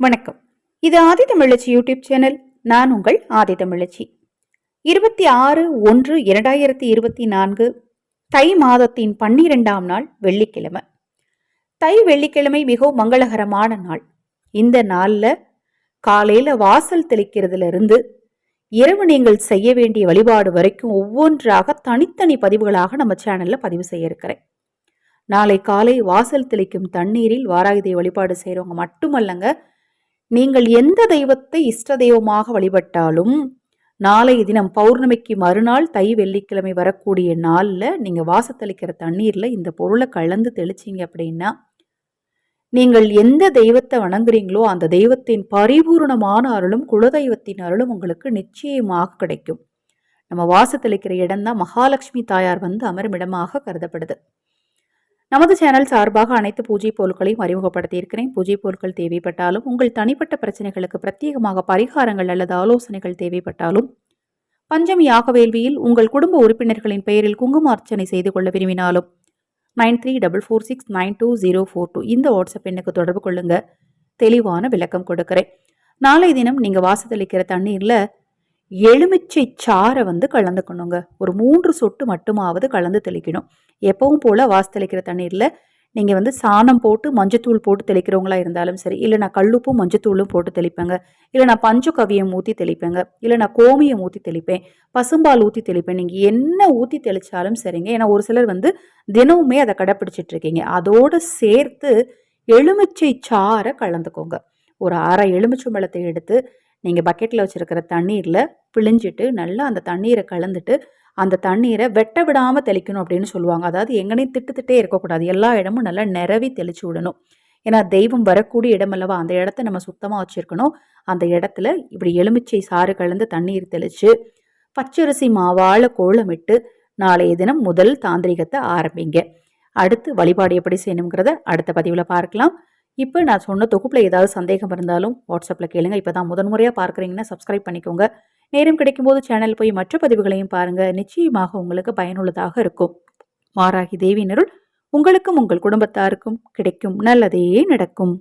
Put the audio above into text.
வணக்கம். இது ஆதி தமிழச்சி YouTube channel. நான் உங்கள் ஆதி தமிழச்சி. இருபத்தி ஆறு ஒன்று இரண்டாயிரத்தி இருபத்தி நான்கு தை மாதத்தின் பன்னிரெண்டாம் நாள் வெள்ளிக்கிழமை. தை வெள்ளிக்கிழமை மிகவும் மங்களகரமான நாள். இந்த நாளில் காலையில் வாசல் தெளிக்கிறதுலேருந்து இரவு நீங்கள் செய்ய வேண்டிய வழிபாடு வரைக்கும் ஒவ்வொன்றாக தனித்தனி பதிவுகளாக நம்ம சேனலில் பதிவு செய்ய இருக்கிறேன். நாளை காலை வாசல் தெளிக்கும் தண்ணீரில் வாராயுதை வழிபாடு செய்கிறவங்க மட்டுமல்லங்க நீங்கள் எந்த தெய்வத்தை இஷ்ட தெய்வமாக வழிபட்டாலும் நாளைய தினம் பௌர்ணமிக்கு மறுநாள் தை வெள்ளிக்கிழமை வரக்கூடிய நாளில் நீங்கள் வாசத்தளிக்கிற தண்ணீரில் இந்த பொருளை கலந்து தெளிச்சிங்க அப்படின்னா நீங்கள் எந்த தெய்வத்தை வணங்குறீங்களோ அந்த தெய்வத்தின் பரிபூர்ணமான அருளும் குலதெய்வத்தின் அருளும் உங்களுக்கு நிச்சயமாக கிடைக்கும். நம்ம வாசத்தளிக்கிற இடம் தான் மகாலட்சுமி தாயார் வந்து அமரும் இடமாக கருதப்படுது. நமது சேனல் சார்பாக அனைத்து பூஜை பொருட்களையும் அறிமுகப்படுத்தியிருக்கிறேன். பூஜை பொருட்கள் தேவைப்பட்டாலும் உங்கள் தனிப்பட்ட பிரச்சனைகளுக்கு பிரத்யேகமாக பரிகாரங்கள் அல்லது ஆலோசனைகள் தேவைப்பட்டாலும் பஞ்சமி யாகவேள்வியில் உங்கள் குடும்ப உறுப்பினர்களின் பெயரில் குங்கும அர்ச்சனை செய்து கொள்ள விரும்பினாலும் nine three double four six nine two zero four two இந்த வாட்ஸ்அப் எண்ணுக்கு தொடர்பு கொள்ளுங்க. தெளிவான விளக்கம் கொடுக்கிறேன். நாளை தினம் நீங்கள் வாசத்தளிக்கிற தண்ணீரில் எலுமிச்சை சாரை வந்து கலந்துக்கணுங்க. ஒரு மூன்று சொட்டு மட்டுமாவது கலந்து தெளிக்கணும். எப்பவும் போல் வாசு தெளிக்கிற தண்ணீரில் நீங்கள் வந்து சாணம் போட்டு மஞ்சத்தூள் போட்டு தெளிக்கிறவங்களா இருந்தாலும் சரி இல்லை நான் கல்லுப்பும் மஞ்சத்தூளும் போட்டு தெளிப்பேங்க. இல்லை நான் பஞ்சக்கவியம் ஊற்றி தெளிப்பேங்க. இல்லை நான் கோமியம் ஊற்றி தெளிப்பேன். பசும்பால் ஊற்றி தெளிப்பேன். நீங்கள் என்ன ஊற்றி தெளித்தாலும் சரிங்க. ஏன்னா ஒரு சிலர் வந்து தினமுமே அதை கடைப்பிடிச்சிட்டு இருக்கீங்க அதோடு சேர்த்து எலுமிச்சை சாரை கலந்துக்கோங்க. ஒரு அரை எலுமிச்சம்பழத்தை எடுத்து நீங்கள் பக்கெட்டில் வச்சுருக்கிற தண்ணீரில் பிழிஞ்சிட்டு நல்லா அந்த தண்ணீரை கலந்துட்டு அந்த தண்ணீரை வெட்ட விடாமல் தெளிக்கணும் அப்படின்னு சொல்லுவாங்க. அதாவது எங்கனையும் திட்டு திட்டே இருக்கக்கூடாது. எல்லா இடமும் நல்லா நிறவி தெளிச்சு விடணும். ஏன்னா தெய்வம் வரக்கூடிய இடம் அல்லவா? அந்த இடத்த நம்ம சுத்தமாக வச்சுருக்கணும். அந்த இடத்துல இப்படி எலுமிச்சை சாறு கலந்து தண்ணீர் தெளித்து பச்சரிசி மாவால் கோலமிட்டு நாளைய தினம் முதல் தாந்திரிகத்தை ஆரம்பிங்க. அடுத்து வழிபாடு எப்படி செய்யணுங்கிறத அடுத்த பதிவில் பார்க்கலாம். இப்போ நான் சொன்ன தொகுப்பில் ஏதாவது சந்தேகம் இருந்தாலும் வாட்ஸ்அப்பில் கேளுங்க. இப்போ தான் முதன்முறையாக பார்க்குறீங்கன்னா சப்ஸ்கிரைப் பண்ணிக்கோங்க. நேரம் கிடைக்கும்போது சேனல் போய் மற்ற பதிவுகளையும் பாருங்கள் நிச்சயமாக உங்களுக்கு பயனுள்ளதாக இருக்கும். மாறாகி தேவியினருள் உங்களுக்கும் உங்கள் குடும்பத்தாருக்கும் கிடைக்கும். நல்லதே நடக்கும்.